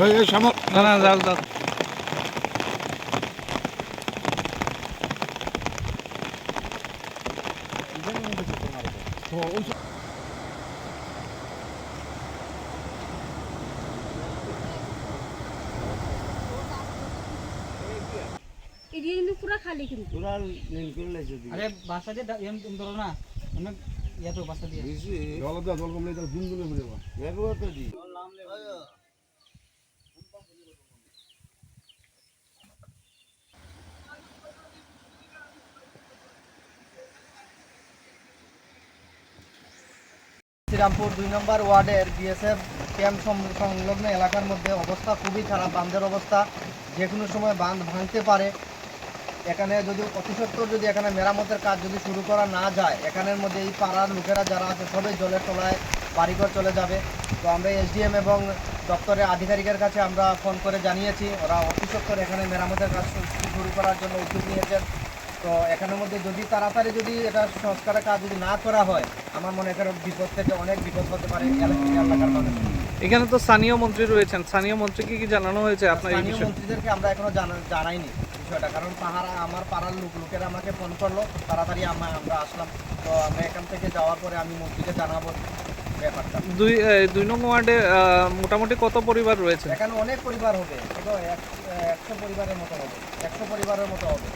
না না যাও যাও খালি কিন্তু। পুরা নীল করে লাইছে দিকে। আরে বাসা দিয়ে এম ধরো না অনেক ইয়া তো বাসা দিয়ে। দিছি। জল দাও জল কমলে দুন দুনে ঘুরে একবার তো দি। শ্রীরামপুর দুই নম্বর ওয়ার্ডের বিএসএফ ক্যাম্প সংলগ্ন এলাকার মধ্যে অবস্থা খুবই খারাপ, বাঁধের অবস্থা। যে কোনো সময় বাঁধ ভাঙতে পারে। এখানে যদি অতি সত্বর যদি এখানে মেরামতের কাজ যদি শুরু করা না যায়, এখানের মধ্যে এই পাড়ার লোকেরা যারা আছে সবাই জলের তলায় বাড়িঘর চলে যাবে। তো আমরা এসডিএম এবং দপ্তরের আধিকারিকের কাছে আমরা ফোন করে জানিয়েছি, ওরা অতি সত্বর এখানে মেরামতের কাজ শুরু করার জন্য উদ্যোগ নিয়েছেন। তো এখানের মধ্যে যদি তাড়াতাড়ি যদি এটা সংস্কারের কাজ যদি না করা হয় আমার মনে করেন বিপদ থেকে অনেক বিপদ হতে পারে এলাকা- এলাকার মানুষ এখানে তো স্থানীয় মন্ত্রী রয়েছেন। স্থানীয় মন্ত্রীকে কি জানানো হয়েছে আপনার স্থানীয় মন্ত্রীদেরকে আমরা এখনও জানা- জানাইনি বিষয়টা কারণ পাহাড়া আমার পাড়ার লোক লোকেরা আমাকে ফোন করল তাড়াতাড়ি আমরা আমরা আসলাম। তো আমরা এখান থেকে যাওয়ার পরে আমি মন্ত্রীকে জানাব ব্যাপারটা। দুই দুই নং ওয়ার্ডে মোটামুটি কত পরিবার রয়েছে? এখানে অনেক পরিবার হবে। একশো পরিবারের মতো হবে। একশো পরিবারের মতো হবে।